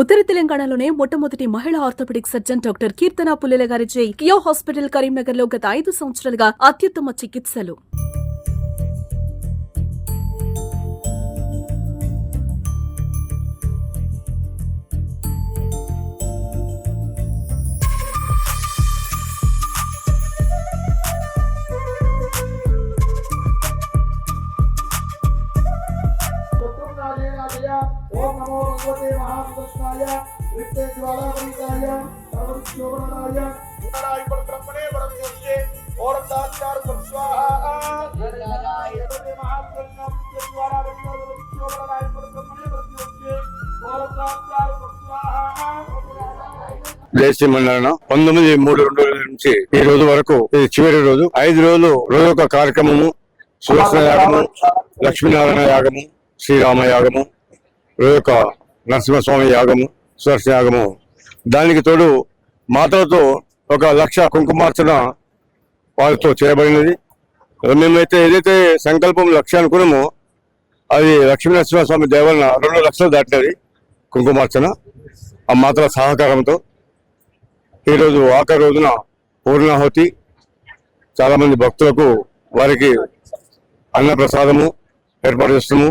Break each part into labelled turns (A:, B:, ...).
A: ఉత్తర తెలంగాణలోనే మొట్టమొదటి మహిళా orthopedic surgeon doctor Keerthana Pullela గారిచే కియో హాస్పిటల్ కరీంనగర్లో గత ఐదు సంవత్సరాలుగా అత్యుత్తమ చికిత్సలు.
B: ఓం నమో భగవతే మహాకృష్ణాయ ఉత్తరాయ పరబ్రహ్మణే మహాకృష్ణ
C: మండలం పంతొమ్మిది మూడు రెండు వేల నుంచి ఈ రోజు వరకు ఇది చివరి రోజు ఐదు రోజులు రోజు ఒక కార్యక్రమము సులక్షణ యాగము లక్ష్మీనారాయణ యాగము శ్రీరామ యాగము యొక్క నరసింహస్వామి యాగము సుదర్శన యాగము. దానికి తోడు మాతలతో ఒక లక్ష కుంకుమార్చన వారితో చేయబడినది. మేమైతే ఏదైతే సంకల్పం లక్ష అనుకున్నామో అది లక్ష్మీ నరసింహస్వామి దేవలన రెండు లక్షలు దాటినది కుంకుమార్చన ఆ మాతల సహకారంతో. ఈరోజు ఆఖరి రోజున పూర్ణాహుతి. చాలామంది భక్తులకు వారికి అన్న ప్రసాదము ఏర్పాటు చేస్తాము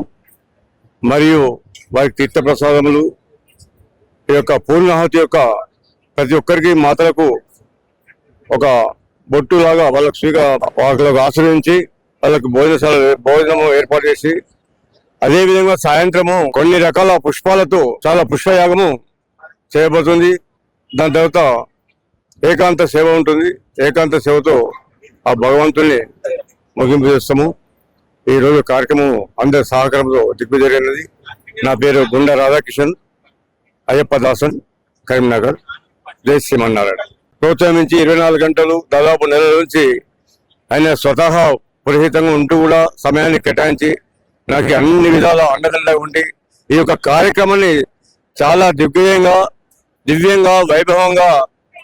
C: మరియు వారికి తీర్థ ప్రసాదములు ఈ యొక్క పూర్ణాహుతి యొక్క ప్రతి ఒక్కరికి మాతలకు ఒక బొట్టు లాగా వాళ్ళకు స్వీక వాళ్ళకు ఆశ్రయించి వాళ్ళకు భోజనశాల భోజనము ఏర్పాటు చేసి అదేవిధంగా సాయంత్రము కొన్ని రకాల పుష్పాలతో చాలా పుష్పయాగము చేయబోతుంది. దాని తర్వాత ఏకాంత సేవ ఉంటుంది. ఏకాంత సేవతో ఆ భగవంతుని ముగింపు చేస్తాము ఈ రోజు కార్యక్రమం అందరి సహకారంతో దిగ్విజరైనది నా పేరు గుండా రాధాకిషన్ అయ్యప్ప దాసన్ కరీంనగర్. జై శ్రీమన్నారాయణ. ప్రోత్సాహం నుంచి ఇరవై నాలుగు గంటలు దాదాపు నెల నుంచి ఆయన స్వతహా పురహితంగా ఉంటూ కూడా సమయాన్ని కేటాయించి నాకు అన్ని విధాల అండదండగా ఉండి ఈ యొక్క కార్యక్రమాన్ని చాలా దిగ్విజయంగా దివ్యంగా వైభవంగా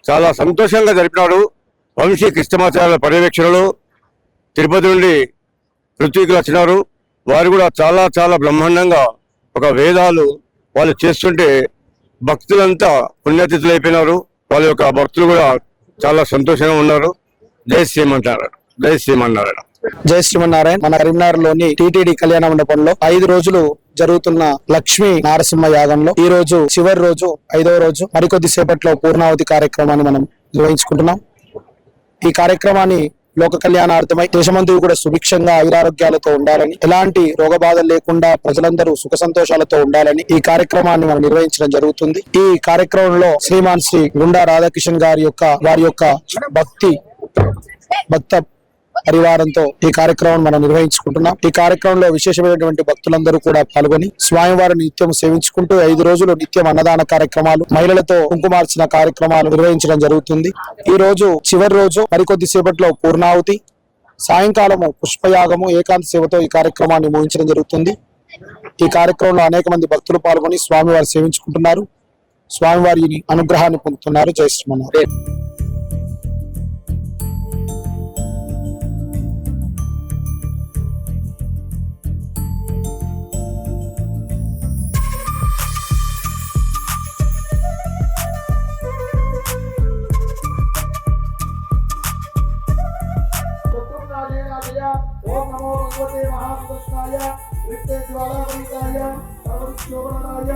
C: చాలా సంతోషంగా జరిపినాడు. వంశీ కృష్ణమాచార్య పర్యవేక్షణలో తిరుపతి నుండి ఋత్వికులు వచ్చినారు. వారు కూడా చాలా చాలా బ్రహ్మాండంగా ఒక వేదాలు వాళ్ళు చేస్తుంటే భక్తులంతా పుణ్యతిథులు అయిపోయినారు. వాళ్ళ యొక్క భక్తులు కూడా చాలా సంతోషంగా ఉన్నారు. జై శ్రీమంటారాయణ జై శ్రీమన్నారాయణ.
D: జై శ్రీమన్నారాయణ. మన కరీంనగర్లోని టిటిడి కళ్యాణ మండపంలో ఐదు రోజులు జరుగుతున్న లక్ష్మీ నారసింహ యాగంలో ఈ రోజు చివరి రోజు ఐదవ రోజు మరికొద్ది సేపట్లో పూర్ణావతి కార్యక్రమాన్ని మనం నిర్వహించుకుంటున్నాం. ఈ కార్యక్రమాన్ని లోక కళ్యాణార్థమై దేశమంతా కూడా సుభిక్షంగా ఐరారోగ్యాలతో ఉండాలని ఎలాంటి రోగ బాధలు లేకుండా ప్రజలందరూ సుఖ సంతోషాలతో ఉండాలని ఈ కార్యక్రమాన్ని మనం నిర్వహించడం జరుగుతుంది. ఈ కార్యక్రమంలో శ్రీమాన్ శ్రీ గుండా రాధాకిషన్ గారి యొక్క వారి యొక్క భక్తి భక్త పరివారంతో ఈ కార్యక్రమం మనం నిర్వహించుకుంటున్నాం. ఈ కార్యక్రమంలో విశేషమైనటువంటి భక్తులందరూ కూడా పాల్గొని స్వామివారిని నిత్యం సేవించుకుంటూ ఐదు రోజులు నిత్యం అన్నదాన కార్యక్రమాలు మహిళలతో కుంకుమార్చిన కార్యక్రమాలు నిర్వహించడం జరుగుతుంది. ఈ రోజు చివరి రోజు మరికొద్ది సేపట్లో పూర్ణాహుతి సాయంకాలము పుష్పయాగము ఏకాంత సేవతో ఈ కార్యక్రమాన్ని ముగించడం జరుగుతుంది. ఈ కార్యక్రమంలో అనేక మంది భక్తులు పాల్గొని స్వామివారి సేవించుకుంటున్నారు. స్వామివారి అనుగ్రహాన్ని పొందుతున్నారు. జయ శ్రీమన్నారాయణ. भगवते महासुदर्शनाय वित्ते ज्वालावरिताय सर्वदुक्षोभनाय